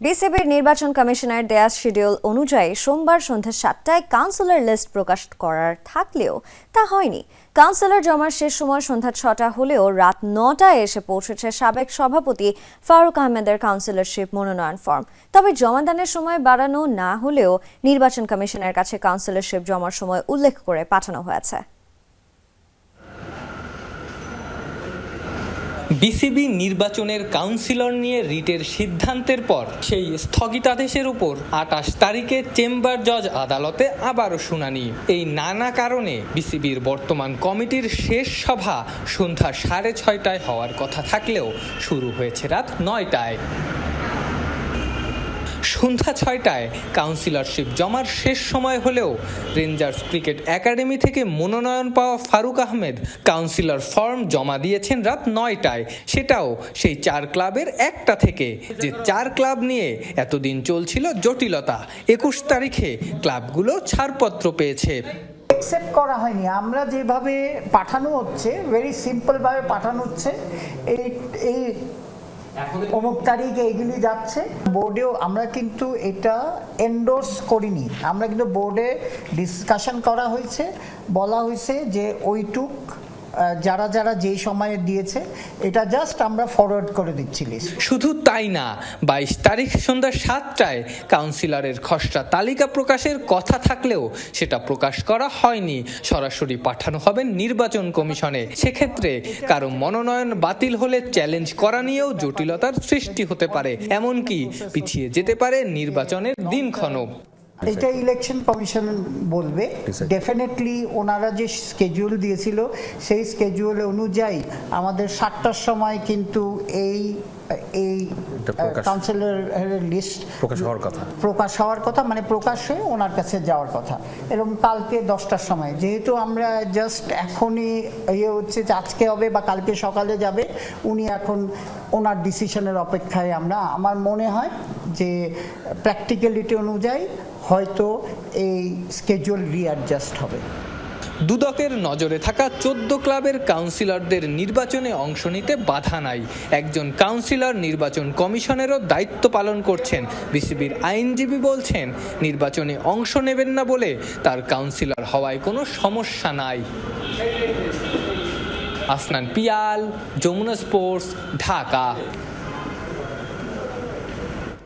বিসিবির নির্বাচন কমিশনের দেয়া শিডিউল অনুযায়ী সোমবার সন্ধ্যা সাতটায় কাউন্সিলর লিস্ট প্রকাশ করার থাকলেও তা হয়নি। কাউন্সিলর জমার শেষ সময় সন্ধ্যা ছটা হলেও রাত নটায় এসে পৌঁছেছে সাবেক সভাপতি ফারুক আহমেদের কাউন্সিলরশিপ মনোনয়ন ফর্ম। তবে জমাদানের সময় বাড়ানো না হলেও নির্বাচন কমিশনের কাছে কাউন্সিলরশিপ জমার সময় উল্লেখ করে পাঠানো হয়েছে। বিসিবি নির্বাচনের কাউন্সিলর নিয়ে রিটের সিদ্ধান্তের পর সেই স্থগিতাদেশের উপর আটাশ তারিখে চেম্বার জজ আদালতে আবারও শুনানি। এই নানা কারণে বিসিবির বর্তমান কমিটির শেষ সভা সন্ধ্যা সাড়ে ছয়টায় হওয়ার কথা থাকলেও শুরু হয়েছে রাত নয়টায়। সন্ধ্যা ছয়টায় কাউন্সিলরশিপ জমার শেষ সময় হলেও রেঞ্জার্স ক্রিকেট একাডেমি থেকে মনোনয়ন পাওয়া ফারুক আহমেদ কাউন্সিলর ফর্ম জমা দিয়েছেন রাত নয়টায়। সেটাও সেই চার ক্লাবের একটা থেকে। যে চার ক্লাব নিয়ে এতদিন চলছিল জটিলতা, একুশ তারিখে ক্লাবগুলো ছাড়পত্র পেয়েছে। অ্যাকসেপ্ট করা হয়নি। আমরা যেভাবে পাঠানো হচ্ছে ভেরি সিম্পলভাবে পাঠানো হচ্ছে, এই এই অমুক তারিখে এইগুলি যাচ্ছে। বোর্ডেও আমরা কিন্তু এটা এন্ডোর্স করিনি। আমরা কিন্তু বোর্ডে ডিসকাশন করা হয়েছে। বলা হয়েছে যে ওইটুক যারা যারা যেই সময়ে দিয়েছে, এটা জাস্ট আমরা ফরওয়ার্ড করে দিচ্ছি শুধু তাই না, বাইশ তারিখ সন্ধ্যা সাতটায় কাউন্সিলরের খসড়া তালিকা প্রকাশের কথা থাকলেও সেটা প্রকাশ করা হয়নি। সরাসরি পাঠানো হবে নির্বাচন কমিশনে। সেক্ষেত্রে কারও মনোনয়ন বাতিল হলে চ্যালেঞ্জ করা নিয়েও জটিলতার সৃষ্টি হতে পারে। এমনকি পিছিয়ে যেতে পারে নির্বাচনের দিনক্ষণও এটা ইলেকশন কমিশন বলবে। ডেফিনেটলি ওনারা যে স্কেজুল দিয়েছিল সেই স্কেজুল অনুযায়ী আমাদের সাতটার সময় কিন্তু এই এই কাউন্সিলর লিস্ট প্রকাশ হওয়ার কথা। প্রকাশ হওয়ার কথা মানে প্রকাশ হয়ে ওনার কাছে যাওয়ার কথা। এবং কালকে দশটার সময়। যেহেতু আমরা জাস্ট এখনই ইয়ে হচ্ছে যে আজকে হবে বা কালকে সকালে যাবে উনি এখন ওনার ডিসিশনের অপেক্ষায় আমরা আমার মনে হয় যে প্র্যাকটিক্যালিটি অনুযায়ী হয়তো এই স্কেজুল রিঅ্যাডজাস্ট হবে। দুদকের নজরে থাকা চোদ্দ ক্লাবের কাউন্সিলরদের নির্বাচনে অংশ নিতে বাধা নাই। একজন কাউন্সিলর নির্বাচন কমিশনেরও দায়িত্ব পালন করছেন। বিসিবির আইনজীবী বলছেন, নির্বাচনে অংশ নেবেন না বলে তার কাউন্সিলর হওয়ায় কোনো সমস্যা নাই। আফনান পিয়াল, যমুনা স্পোর্টস, ঢাকা।